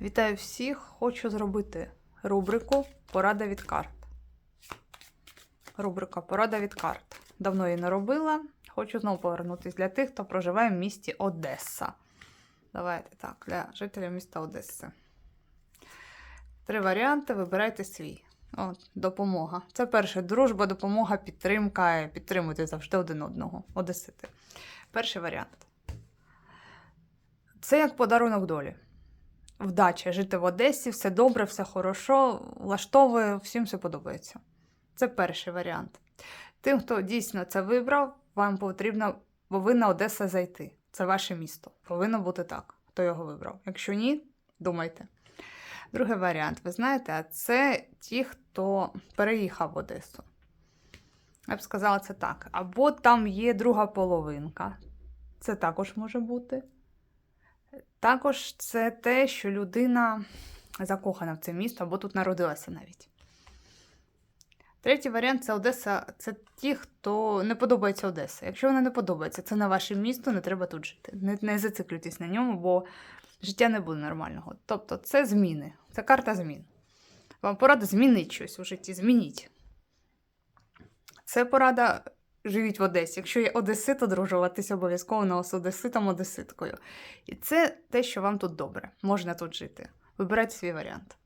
Вітаю всіх! Хочу зробити рубрику Порада від карт. Рубрика Порада від карт. Давно її не робила. Хочу знову повернутися для тих, хто проживає в місті Одеса. Давайте так, для жителів міста Одеси. Три варіанти. Вибирайте свій. От, допомога. Це перше дружба, допомога, підтримка. Підтримуйте завжди один одного. Одесити. Перший варіант. Це як подарунок долі. Вдача жити в Одесі, все добре, все хорошо, влаштовує, всім все подобається. Це перший варіант. Тим, хто дійсно це вибрав, вам потрібно, повинна Одеса зайти. Це ваше місто. Повинно бути так, хто його вибрав. Якщо ні, думайте. Другий варіант, ви знаєте, це ті, хто переїхав в Одесу. Я б сказала це так. Або там є друга половинка. Це також може бути. Також це те, що людина закохана в це місто або тут народилася навіть. Третій варіант це Одеса. Це ті, хто не подобається Одеса. Якщо вона не подобається, це не ваше місто, не треба тут жити. Не, не зациклюйтесь на ньому, бо життя не буде нормального. Тобто це зміни, це карта змін. Вам порада змінити щось у житті, змініть. Це порада живіть в Одесі. Якщо є Одесит, одружуватись обов'язково з Одеситом, Одеситкою. І це те, що вам тут добре. Можна тут жити. Вибирайте свій варіант.